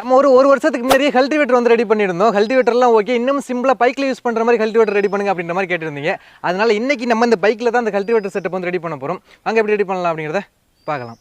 நம்ம ஒரு ஒரு வருஷத்துக்கு முன்னாடி கல்டிவேட்டர் வந்து ரெடி பண்ணியிருந்தோம். கல்டிவேட்டர்லாம் ஓகே இன்னும் சிம்பிளாக பைக்கில் யூஸ் பண்ணுற மாதிரி கல்டிவேட்டர் ரெடி பண்ணுங்க அப்படின்ற மாதிரி கேட்டிருந்தீங்க. அதனால் இன்னைக்கு நம்ம இந்த பைக்கில் தான் அந்த கல்டிவேட்டர் செட்டப் வந்து ரெடி பண்ண போகிறோம் அங்கே எப்படி ரெடி பண்ணலாம் அப்படிங்கிறத பார்க்கலாம்.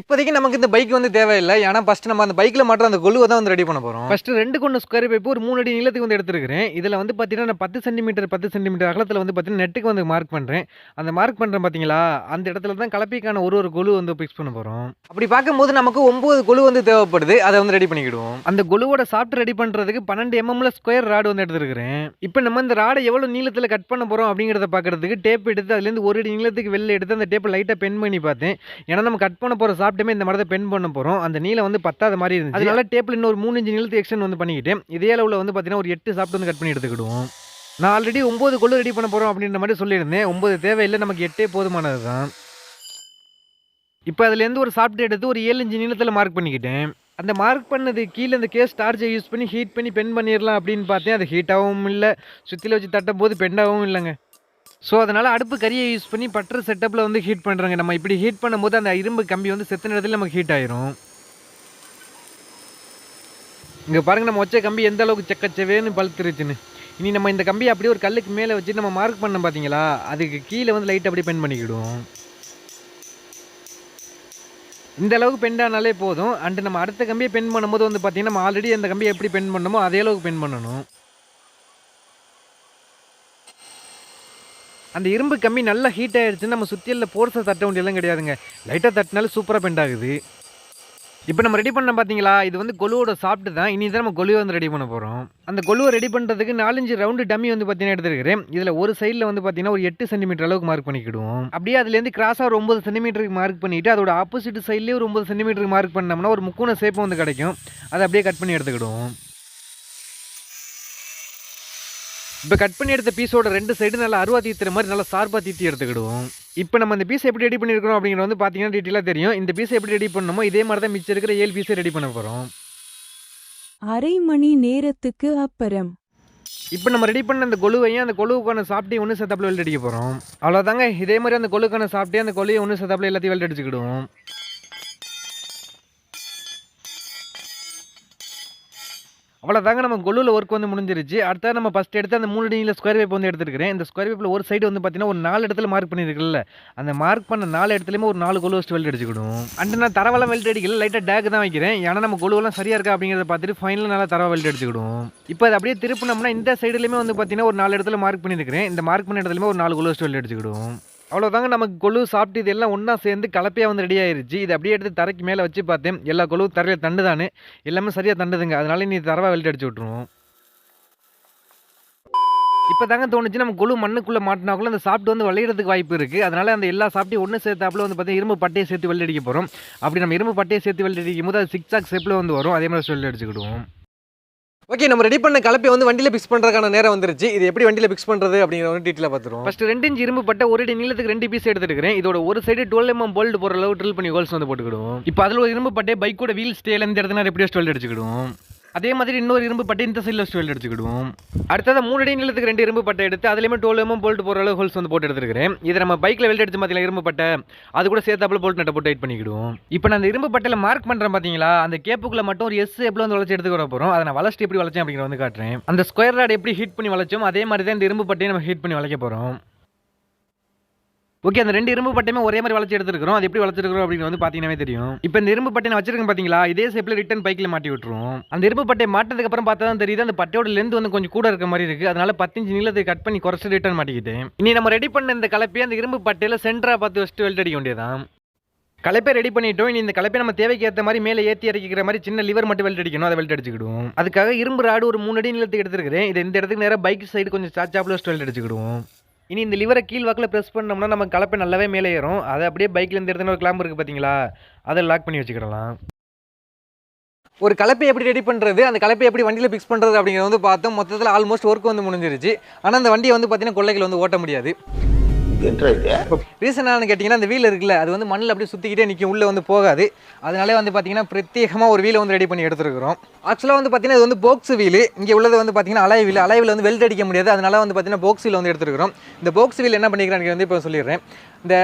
இப்போதைக்கு நமக்கு இந்த பைக் வந்து தேவையில்லை. ஏன்னா ஃபர்ஸ்ட் நம்ம அந்த பைக்கில் மட்டும் அந்த கொலுவை தான் வந்து ரெடி பண்ண போகிறோம் ஃபர்ஸ்ட் ரெண்டு கொண்டு ஸ்கொயர் பைப் ஒரு மூணு அடி நீளத்துக்கு வந்து எடுத்துருக்கிறேன். இதில் வந்து பார்த்தீங்கன்னா நான் பத்து சென்டிமீட்டர் பத்து சென்டிமீட்டர் அகலத்தில் வந்து பார்த்தீங்கன்னா நெட்டுக்கு வந்து மார்க் பண்ணுறேன் அந்த மார்க் பண்ணுறேன் பார்த்தீங்களா அந்த இடத்துல தான் கலப்பிக்கான ஒரு ஒரு கொலு வந்து ஃபிக்ஸ் பண்ண போகிறோம் அப்படி பார்க்கும்போது நமக்கு ஒம்பது கொலு வந்து தேவைப்படுது. அதை வந்து ரெடி பண்ணிக்கிடுவோம். அந்த கொலுவோட சாஃப்ட் ரெடி பண்ணுறதுக்கு பன்னெண்டு எம்எம்ல ஸ்கொயர் ராடு வந்து எடுத்துருக்கிறேன். இப்போ நம்ம இந்த ராடை எவ்வளோ நீளத்தில் கட் பண்ண போகிறோம் அப்படிங்கிறத பார்க்கறதுக்கு டேப் எடுத்து அதுலேருந்து ஒரு அடி நீளத்துக்கு வெளில எடுத்து அந்த டேப்பை லைட்டாக பென் பண்ணி பார்த்தேன். ஏன்னா நம்ம கட் பண்ண போகிற சாப்பிட்டுமே இந்த தான் பென் பண்ண போகிறோம் அந்த நீளம் வந்து பத்தாத மாதிரி இருந்துச்சு. அதனால டேப்பில் இன்னொரு மூணு இன்ச்சு நீளத்து எக்ஸ்டெண்ட் வந்து பண்ணிக்கிட்டேன். இதே அளவில் வந்து பார்த்தீங்கன்னா ஒரு எட்டு சாப்பிட்டு வந்து கட் பண்ணி எடுத்துக்கிடுவோம். நான் ஆல்ரெடி ஒம்பது கொள்ளு ரெடி பண்ண போகிறோம் அப்படின்ற மாதிரி சொல்லியிருந்தேன். ஒம்பது தேவையில்லை நமக்கு எட்டே போதுமானது தான் இப்போ அதுலேருந்து ஒரு சாப்பிட்டு எடுத்து ஒரு ஏழு இன்ச்சு நீளத்தில் மார்க் பண்ணிக்கிட்டேன். அந்த மார்க் பண்ணது கீழே இந்த கேஸ் டார்ச்சை யூஸ் பண்ணி ஹீட் பண்ணி பென் பண்ணிடலாம் அப்படின்னு பார்த்தேன். அது ஹீட்டாகவும் இல்லை. சுற்றில வச்சு தட்டும் போது பெண்டாகவும் இல்லைங்க. ஸோ அதனால் அடுப்பு கரியை யூஸ் பண்ணி பட்டர் செட்டப்பில் வந்து ஹீட் பண்ணுறாங்க நம்ம இப்படி ஹீட் பண்ணும்போது அந்த இரும்பு கம்பி வந்து செத்த நேரத்தில் நமக்கு ஹீட் ஆயிரும். இங்கே பாருங்க நம்ம வச்ச கம்பி எந்த அளவுக்கு செக்கச்சவேன்னு பழுத்துருச்சுன்னு. இனி நம்ம இந்த கம்பியை அப்படியே ஒரு கல்லுக்கு மேலே வச்சு நம்ம மார்க் பண்ணோம் பார்த்தீங்களா அதுக்கு கீழே வந்து லைட் அப்படியே பென் பண்ணிக்கிடுவோம். இந்த அளவுக்கு பெண்ட் ஆனாலே போதும். அண்டு நம்ம அடுத்த கம்பியை பென் பண்ணும்போது வந்து பார்த்திங்கன்னா நம்ம ஆல்ரெடி அந்த கம்பியை எப்படி பென் பண்ணணுமோ அதே அளவுக்கு பென் பண்ணணும். அந்த இரும்பு கம்மி நல்லா ஹீட் ஆயிடுச்சுன்னு நம்ம சுற்றியில் போர்ஸை தட்ட வேண்டியெல்லாம் கிடையாதுங்க. லைட்டாக தட்டினாலும் சூப்பராக பெண்ட் ஆகுது. இப்போ நம்ம ரெடி பண்ண பார்த்தீங்களா இது வந்து கொலுவோட சாப்பிட்டு தான். இனி தான் நம்ம கொலுவை வந்து ரெடி பண்ண போகிறோம் அந்த கொலுவை ரெடி பண்ணுறதுக்கு நாலஞ்சு ரவுண்டு டம்மி வந்து பார்த்தீங்கன்னா எடுத்துருக்கிறேன். இதில் ஒரு சைடில் வந்து பார்த்தீங்கன்னா ஒரு எட்டு சென்டிமீட்டர் அளவுக்கு மார்க் பண்ணிக்கிடுவோம். அப்படியே அதுலேருந்து கிராஸாக ஒரு ஒம்பது சென்டிமீட்டருக்கு மார்க் பண்ணிவிட்டு அதோட ஆப்போசிட் சைட்லேயே ஒரு ஒம்பது சென்டிமீட்டருக்கு மார்க் பண்ணோம்னா ஒரு முக்கோண ஷேப் வந்து கிடைக்கும். அதை அப்படியே கட் பண்ணி எடுத்துக்கிடுவோம். இப்போ கட் பண்ணி எடுத்த பீஸோட ரெண்டு சைடு நல்லா அருவா தீத்துற மாதிரி நல்லா சார்பாக தீத்தி எடுத்துக்கிடுவோம். இப்போ நம்ம இந்த பீஸ் எப்படி ரெடி பண்ணியிருக்கிறோம் அப்படிங்கிறது வந்து பார்த்தீங்கன்னா டீட்டெயிலாக தெரியும். இந்த பீஸை எப்படி ரெடி பண்ணணுமோ இதே மாதிரி தான் மிச்சம் இருக்கிற ஏழு பீஸை ரெடி பண்ண போகிறோம் அரை மணி நேரத்துக்கு அப்புறம். இப்போ நம்ம ரெடி பண்ண அந்த கொலுவையும் அந்த கொலுவுக்கான சாப்பிட்டே ஒன்று சத்தப்பில் வெல்ட் அடிக்க போகிறோம் அவ்வளோதாங்க இதே மாதிரி அந்த கொலுக்கான சாப்பிட்டே அந்த கொலையை ஒன்று சத்தப்பில் எல்லாத்தையும் வெல்ட் அவ்வளோதாங்க நம்ம கொலுவில் ஒர்க் வந்து முடிஞ்சிருச்சு. அடுத்தது நம்ம ஃபஸ்ட் எடுத்து அந்த மூணு அடியில் ஸ்கொயர் வேப் வந்து எடுத்துருக்கிறேன். இந்த ஸ்கொயர் வேப்பில் ஒரு சைடு வந்து பார்த்தீங்கன்னா ஒரு நாலு இடத்துல மார்க் பண்ணியிருக்கல அந்த மார்க் பண்ண நாலு இடத்துலையுமே ஒரு நாலு கொலு வச்சு வெல்ட் அடிச்சுக்கிடும். அண்ட் நான் தரவெல்லாம் வெல்ட் அடிக்கல லைட்டாக டேக் தான் வைக்கிறேன். ஏன்னா நம்ம கொலுவெல்லாம் சரியாக இருக்கா அப்படிங்கிறத பார்த்துட்டு ஃபைனலாக நல்லா தரவா வெல்ட் அடிச்சுக்கிடும். இப்போ அது அப்படியே திருப்பினோம்னா இந்த சைடுலையுமே வந்து பார்த்தீங்கன்னா ஒரு நாலு இடத்துல மார்க் பண்ணியிருக்கிறேன் இந்த மார்க் பண்ண இடத்துலையுமே ஒரு நாலு கொலு வச்சு வெல்ட் அடிச்சுக்கிடும். அவ்வளோதாங்க நமக்கு கொழு சாப்பிட்டு இது எல்லாம் ஒன்றா சேர்ந்து கலப்பையாக வந்து ரெடி ஆயிருச்சு. இது அப்படியே எடுத்து தரைக்கு மேலே வச்சு பார்த்தேன். எல்லா கொழுவும் தரையில் தண்டு தானே. எல்லாமே சரியாக தண்டுதுங்க. அதனால நீ தரவா வெல்ட் அடிச்சு விட்ருவோம் இப்போ தாங்க தோணுச்சு. நம்ம கொழு மண்ணுக்குள்ளே மாட்டினாக்குள்ள அந்த சாப்பிட்டு வந்து விளையிறதுக்கு வாய்ப்பு இருக்குது அதனால் அந்த எல்லா சாப்பிட்டு ஒன்று சேர்த்தாப்புல வந்து பார்த்தீங்கன்னா இரும்பு பட்டையை சேர்த்து வெள்ளடிக்க போகிறோம் அப்படி நம்ம இரும்பு பட்டையை சேர்த்து வெள்ளடிக்கும் போது அது சிக்ஸாக் ஷேப்பில் வந்து வரும். அதே மாதிரி சொல்லி அடிச்சுக்கிடுவோம். ஓகே நம்ம ரெடி பண்ண கலப்பை வந்து வண்டியில் பிக்ஸ் பண்ணுறதுக்கான நேரம் வந்துருச்சு. இது எப்படி வண்டியில் பிக்ஸ் பண்ணுறது அப்படிங்கிற ஒரு டீட்டெயிலாக பார்த்துருவோம். ஃபஸ்ட் ரெண்டு இன்ச்சு இரும்பு பட்ட ஒரு அடி நீளத்துக்கு ரெண்டு பீஸ் எடுத்துருக்கிறேன் இதோட ஒரு சைடு டுவெல் எம்எம் போல்டு போகிற அளவு ட்ரில் பண்ணி ஹோல்ஸ் வந்து போட்டுக்கிடுவோம். இப்போ அதில் ஒரு இரும்பு பட்டே பைக்கோட வீல் ஸ்டேல இந்த எப்படியோ ஸ்டோல் அடிச்சுக்கிடுவோம். அதே மாதிரி இன்னொரு இரும்பு பட்டை இந்த சைடில் வெல்ட் அடிச்சுக்கிடுவோம் அடுத்தது மூணு அடி நிலத்துக்கு ரெண்டு இரும்பு பட்டை எடுத்து அதுலேயுமே டுவெல் எம்எம் போல்ட் போகிற அளவு ஹோல்ஸ் வந்து போட்டு எடுத்துருக்கிறேன். இதை நம்ம பைக்கில் வெல்ட் அடிச்சு பார்த்தீங்களா இரும்பு பட்டை? அது கூட சேர்த்தாப்புல போல்ட் நட்டை போட்டு டைட் பண்ணிக்கிடுவோம். இப்போ நான் அந்த இரும்பு பட்டையில் மார்க் பண்ணுறேன் பார்த்தீங்களா அந்த கேப்புக்குள்ள மட்டும் ஒரு எஸ் எப்படி வந்து வளர்ச்சி எடுத்துக்க போகிறோம் அதை நான் வளர்ச்சி எப்படி வளர்ச்சேன் அப்படிங்கிற வந்து காட்டுறேன். அந்த ஸ்கொயர் ராட் எப்படி ஹீட் பண்ணி வளைச்சோம் அதே மாதிரி தான் இந்த இரும்பு பட்டையை நம்ம ஹீட் பண்ணி வளைக்க போகிறோம் ஓகே அந்த ரெண்டு இரும்பு பட்டையுமே ஒரே மாதிரி வளர்ச்சி எடுத்துருக்கோம் அது எப்படி வளர்ச்சிருக்கிறோம் அப்படின்னு வந்து பார்த்தீங்கன்னா தெரியும். இப்போ இந்த இரும்பு பட்டை நான் வச்சிருக்கேன் பார்த்தீங்களா? இதே ஷேப்பில் ரிட்டன் பைக்கில் மாட்டி விட்டுருவோம். அந்த இரும்பு பட்டை மாட்டினதுக்கு அப்புறம் பார்த்தா தான் தெரியுது அந்த பட்டையோட லென்த் வந்து கொஞ்சம் கூட இருக்க மாதிரி இருக்கு. அதனால பத்தஞ்சு நீளத்தை கட் பண்ணி குறைச்சி ரிட்டர்ன் மாட்டிக்கிட்டேன். இனி நம்ம ரெடி பண்ண இந்த கலப்பையை அந்த இரும்பு பட்டையில் சென்டரா பார்த்து வச்சுட்டு வெல்ட் அடிக்க வேண்டியதான் கலப்பை ரெடி பண்ணிட்டோம். இனி இந்த கலப்பை நம்ம தேவைக்கு ஏற்ற மாதிரி மேலே ஏற்றி இறக்கிக்கிற மாதிரி சின்ன லிவர் மட்டும் வெல்ட் அடிக்கணும். அதை வெல்ட் அடிச்சுக்கிடுவோம். அதுக்காக இரும்பு ராடு ஒரு மூணு அடி நிலத்துக்கு எடுத்துருக்கிறேன். இது இந்த இடத்துக்கு நேராக பைக் சைடு கொஞ்சம் சாச்சாப்பில் வச்சுட்டு வெல்ட் அடிச்சுக்கிடுவோம். இனி இந்த லிவரை கீழ் வாக்கில் ப்ரெஸ் பண்ணோம்னா நம்ம கலப்பை நல்லாவே மேலே ஏறும். அதை அப்படியே பைக்கில் இருந்து இடத்துல ஒரு கிளாம்பு இருக்குது பார்த்தீங்களா அதை லாக் பண்ணி வச்சுக்கிடலாம். ஒரு கலப்பை எப்படி ரெடி பண்ணுறது அந்த கலப்பை எப்படி வண்டியில் ஃபிக்ஸ் பண்ணுறது அப்படிங்கிறது வந்து பார்த்தோம். மொத்தத்தில் ஆல்மோஸ்ட் ஒர்க் வந்து முடிஞ்சிருச்சு. ஆனால் அந்த வண்டியை வந்து பார்த்தீங்கன்னா கொள்ளைகள் வந்து ஓட்ட முடியாது. ரீசன் கேட்டிங்கன்னா அந்த வீல் இருக்குல்ல அது வந்து மண்ணில் அப்படியே சுற்றிக்கிட்டே நிற்கும் உள்ளே வந்து போகாது. அதனாலே வந்து பார்த்தீங்கன்னா பிரத்யேகமாக ஒரு வீலை வந்து ரெடி பண்ணி எடுத்துருக்கிறோம். ஆக்சுவலாக வந்து பார்த்தீங்கன்னா இது வந்து போக்ஸ் வீல் இங்கே உள்ளது வந்து பார்த்தீங்கன்னா அலை வீல் அலை வீல் வந்து வெல்ட் அடிக்க முடியாது. அதனால வந்து பார்த்தீங்கன்னா போக்ஸ் வீல் வந்து எடுத்துருக்கிறோம். இந்த போக்ஸ் வீல் என்ன பண்ணிக்கிறான்னு வந்து இப்போ சொல்லிடுறேன். இந்த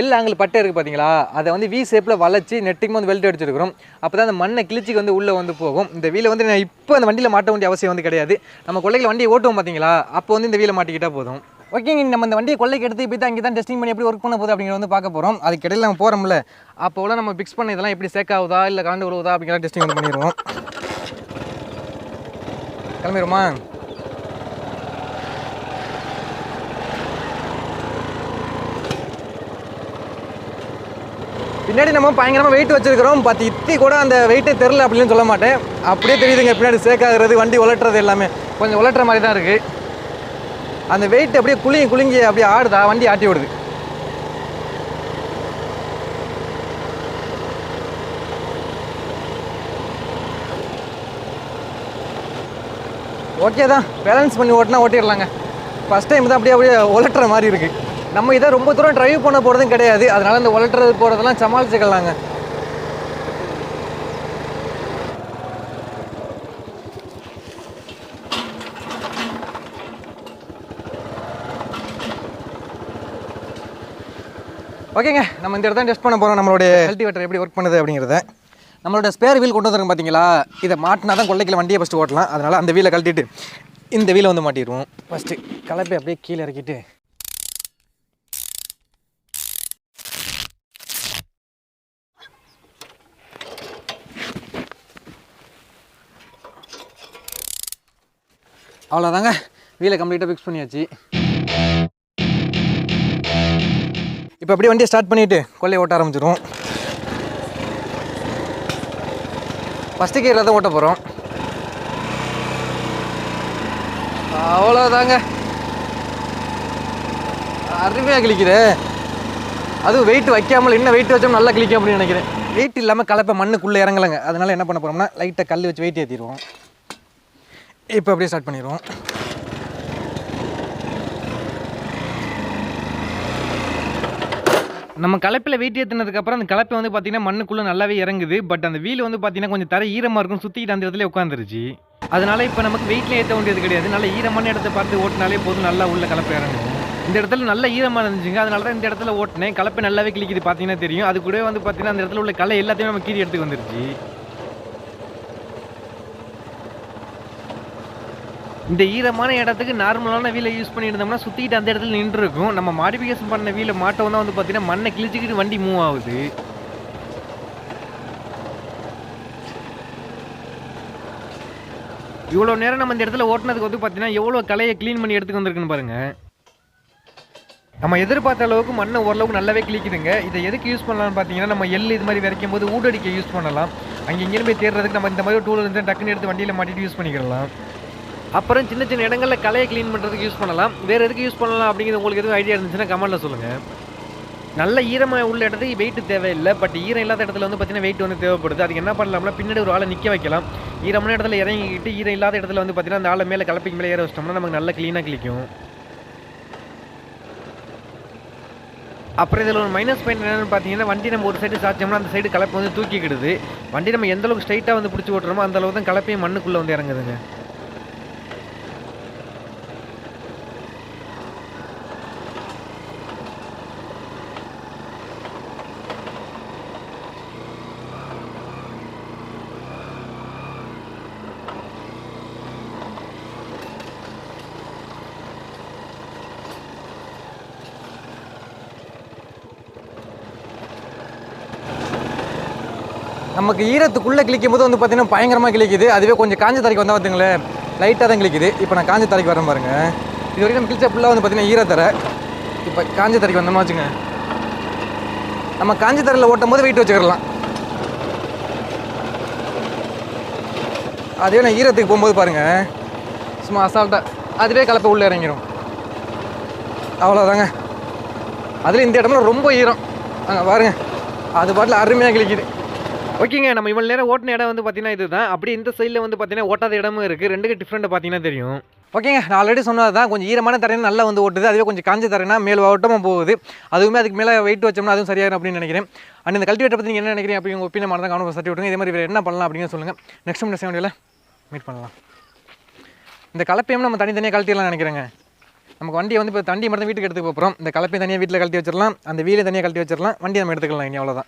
எல் ஆங்கிள் பட்டை இருக்குது பார்த்தீங்களா அதை வந்து வி ஷேப்பில் வளைச்சி நெட்டுக்கும் வந்து வெல்ட் அடிச்சிருக்கிறோம். அப்போ தான் அந்த மண்ணை கிழிச்சிக்கு வந்து உள்ளே வந்து போகும். இந்த வீலை வந்து நான் இப்போ அந்த வண்டியில் மாட்ட வேண்டிய அவசியம் வந்து கிடையாது. நம்ம கொள்ளைகள் வண்டியை ஓட்டுவோம் பார்த்தீங்களா அப்போ வந்து இந்த வீலை மாட்டிக்கிட்டால் போதும். ஓகேங்க நம்ம இந்த வண்டியை கொள்ளைக்கு எடுத்து போய் அங்கே தான் டெஸ்டிங் பண்ணி எப்படி ஒர்க் பண்ண போகுது அப்படிங்கிறத வந்து பார்க்க போகிறோம் அதுக்கு இடையில நம்ம போகிறோம்ல அப்போ நம்ம பிக்ஸ் பண்ண இதெல்லாம் எப்படி சேக் ஆகுதா இல்லை கலந்து விழுவுதா அப்படிங்கிற டெஸ்டிங் வந்து பண்ணிடுவோம். கிளம்பிடுமா? பின்னாடி நம்ம பயங்கரமாக வெயிட் வச்சிருக்கிறோம். பத்து இத்தி கூட அந்த வெயிட்டே தெரில அப்படின்னு சொல்ல மாட்டேன். அப்படியே தெரியுதுங்க பின்னாடி சேக் ஆகுறது வண்டி உலட்டுறது எல்லாமே. கொஞ்சம் உலட்டுற மாதிரி தான் இருக்குது அந்த வெயிட் அப்படியே குலுங்கி குலுங்கி அப்படியே ஆடுதா? வண்டி ஆட்டி விடுது ஓகே தான். பேலன்ஸ் பண்ணி ஓட்டினா ஓட்டிடலாங்க. ஃபஸ்ட் டைம் தான் அப்படியே அப்படியே உலட்டுற மாதிரி இருக்குது நம்ம இதை ரொம்ப தூரம் ட்ரைவ் பண்ண போகிறதும் கிடையாது. அதனால் இந்த உலட்டுறது போகிறதெல்லாம் சமாளிச்சுக்கலாங்க. ஓகேங்க நம்ம இந்த இடத்த டெஸ்ட் பண்ண போகிறோம் நம்மளுடைய கல்டிவேட்டர் எப்படி ஒர்க் பண்ணுது அப்படிங்கிறத. நம்மளோட ஸ்பேர் வீல் கொண்டு வந்துருங்க பார்த்தீங்களா இதை மாட்டினா தான் கொள்ளைக்கில் வண்டியை ஃபஸ்ட்டு ஓட்டலாம். அதனால் அந்த வீலை கழட்டிட்டு இந்த வீலை வந்து மாட்டிடுவோம். ஃபஸ்ட்டு கலப்பை அப்படியே கீழே இறக்கிட்டு. அவ்வளோதாங்க வீலை கம்ப்ளீட்டாக ஃபிக்ஸ் பண்ணியாச்சு. இப்போ அப்படியே வண்டியை ஸ்டார்ட் பண்ணிவிட்டு கொள்ளையை ஓட்ட ஆரம்பிச்சிடும் ஃபஸ்ட்டு கியரில் தான் ஓட்ட போகிறோம் அவ்வளோதாங்க அருமையாக கிளிக்குது அதுவும் வெயிட் வைக்காமல் இன்னும் வெயிட் வச்சோம் நல்லா கிளிக்கும் அப்படின்னு நினைக்கிறேன். வெயிட் இல்லாமல் கலப்பை மண்ணுக்குள்ளே இறங்கலைங்க. அதனால் என்ன பண்ண போகிறோம்னா லைட்டாக கல் வச்சு வெயிட் ஏற்றிடுவோம் இப்போ அப்படியே ஸ்டார்ட் பண்ணிடுவோம். நம்ம கலப்பில் வெயிட் ஏற்றினதுக்கப்புறம் அந்த கலப்பை வந்து பார்த்திங்கன்னா மண்ணுக்குள்ளே நல்லாவே இறங்குது. பட் அந்த வீல் வந்து பார்த்திங்கன்னா கொஞ்சம் தர ஈரமாக இருக்கும் சுற்றிக்கிட்டு அந்த இடத்துல உட்காந்துருச்சு அதனால இப்போ நமக்கு வெயிட்டில் ஏற்ற வேண்டியது கிடையாது. நல்ல ஈரமான இடத்த பார்த்து ஓட்டினாலே போதும். நல்லா உள்ள கலப்பை இறங்கும் இந்த இடத்துல நல்ல ஈரமாக இருந்துச்சுங்க. அதனால தான் இந்த இடத்துல ஓட்டினேன். கலப்பை நல்லாவே கிளிக்குது பார்த்தீங்கன்னா தெரியும். அது கூட வந்து பார்த்தீங்கன்னா அந்த இடத்துல உள்ள களை எல்லாத்தையுமே நம்ம கீறி எடுத்துக்கு வந்துருச்சு. இந்த ஈரமான இடத்துக்கு நார்மலான வீலை யூஸ் பண்ணியிருந்தோம்னா சுற்றிக்கிட்டு அந்த இடத்துல நின்று இருக்கும் நம்ம மாடிஃபிகேஷன் பண்ண வீலை மாட்டோம் தான் வந்து பார்த்தீங்கன்னா மண்ணை கிழிச்சிக்கிட்டு வண்டி மூவ் ஆகுது. இவ்வளோ நேரம் நம்ம இந்த இடத்துல ஓட்டினதுக்கு வந்து பார்த்தீங்கன்னா எவ்வளோ கலையை க்ளீன் பண்ணி எடுத்துக்கு வந்திருக்குன்னு பாருங்கள் நம்ம எதிர்பார்த்த அளவுக்கு மண்ணை ஓரளவுக்கு நல்லாவே கிளிக்குதுங்க இதை எதுக்கு யூஸ் பண்ணலாம்னு பார்த்தீங்கன்னா நம்ம எள் இது மாதிரி விரைக்கும் போது ஊடடிக்க யூஸ் பண்ணலாம். அங்கே இங்கேயும் போய் தேடுறதுக்கு நம்ம இந்த மாதிரி டூல் இருந்து டக்குன்னு எடுத்து வண்டியில் மாட்டிட்டு யூஸ் பண்ணிக்கலாம் அப்புறம் சின்ன சின்ன இடங்களில் கலையை க்ளீன் பண்ணுறதுக்கு யூஸ் பண்ணலாம். வேறு எதுக்கு யூஸ் பண்ணலாம் அப்படிங்கிறது உங்களுக்கு எதுவும் ஐடியா இருந்துச்சுன்னா கமெண்ட்டில் சொல்லுங்கள் நல்ல ஈரமாக உள்ள இடத்துக்கு வெயிட் தேவையில்லை. பட் ஈரம் இல்லாத இடத்துல வந்து பார்த்தீங்கன்னா வெயிட் வந்து தேவைப்படுது. அதுக்கு என்ன பண்ணலாம்னா பின்னாடி ஒரு ஆளை நிற்க வைக்கலாம். ஈரமான இடத்துல இறங்கிக்கிட்டு ஈரம் இல்லாத இடத்துல வந்து பார்த்தீங்கன்னா அந்த ஆளை மேலே கலப்பிக்கு மேலே ஏற வச்சிட்டோம்னா நமக்கு நல்லா க்ளீனாக கிளிக்கும் அப்புறம் இதில் ஒரு மைனஸ் பாயிண்ட் என்னென்னு பார்த்தீங்கன்னா வண்டி நம்ம ஒரு சைடு சாச்சோம்னா அந்த சைடு கலப்பை வந்து தூக்கிக்கிடுது. வண்டி நம்ம எந்தளவுக்கு ஸ்ட்ரைட்டாக வந்து பிடிச்சி ஓட்டுறோமோ அந்தளவுக்கு தான் கலப்பையும் மண்ணுக்குள்ளே வந்து இறங்குதுங்க. நமக்கு ஈரத்துக்குள்ளே கிளிக்கும் போது வந்து பார்த்தீங்கன்னா பயங்கரமாக கிளிக்குது அதுவே கொஞ்சம் காஞ்ச தரைக்கு வந்தால் பார்த்துங்களேன் லைட்டாக தான் கிளிக்குது இப்போ நான் காஞ்ச தரைக்கு வரேன் பாருங்க. இது வரைக்கும் நம்ம கிழிச்ச ஃபுல்லாக வந்து பார்த்தீங்கன்னா ஈரத்தரை இப்போ காஞ்ச தரைக்கு வந்தோமா வச்சுங்க நம்ம காஞ்ச தரையில் ஓட்டும் போது வெயிட் வச்சுக்கிடலாம். அதுவே நான் ஈரத்துக்கு போகும்போது பாருங்கள் சும்மா அசால்ட்டாக அதுவே கலப்பை உள்ளே இறங்கிடும் அவ்வளோதாங்க அதில் இந்த இடம்லாம் ரொம்ப ஈரம். அங்கே பாருங்கள் அது பாட்டில் அருமையாக கிளிக்குது ஓகேங்க நம்ம இவ்வளோ நேரம் ஓட்டின இடம் வந்து பார்த்தீங்கன்னா இதுதான். அப்படி இந்த சைடில் வந்து பார்த்தீங்கன்னா ஓட்டாத இடமும் இருக்குது ரெண்டுக்கு டிஃப்ரெண்ட்டு பார்த்தீங்கன்னா தெரியும். ஓகேங்க நான் ஆல்ரெடி சொன்னது தான் கொஞ்சம் ஈரமான தரையினா நல்லா வந்து ஓட்டுது. அதுவே கொஞ்சம் காஞ்ச தரைனா மேல் ஓட்டமாக போகுது. அதுவுமே அதுக்கு மேலே வெயிட் வச்சோம்னா அதுவும் சரியாயிரும் அப்படின்னு நினைக்கிறேன். அண்ட் இந்த கல்டிவேட்டர் பற்றி நீங்கள் என்ன நினைக்கிறீங்க? அப்படி உங்கள் ஒப்பீனியன் தான் கவனம் சட்டி விட்டுங்க இதே மாதிரி வேறு என்ன பண்ணலாம் அப்படின்னு சொல்லுங்கள் நெக்ஸ்ட் டைம் நெக்ஸ்ட் வீடியோவில் மீட் பண்ணலாம். இந்த கலப்பையும் நம்ம தனித்தனியாக கழட்டிடலாம் நினைக்கிறேங்க. நமக்கு வண்டியை வந்து இப்போ தண்டி மட்டும் வீட்டுக்கு எடுத்து போகிறோம் இந்த கலப்பையும் தனியாக வீட்டில் கழட்டி வச்சிடலாம். அந்த வீலையும் தனியாக கழட்டி வச்சிடலாம். வண்டி நம்ம எடுத்துக்கலாம் இனி அவ்வளோதான்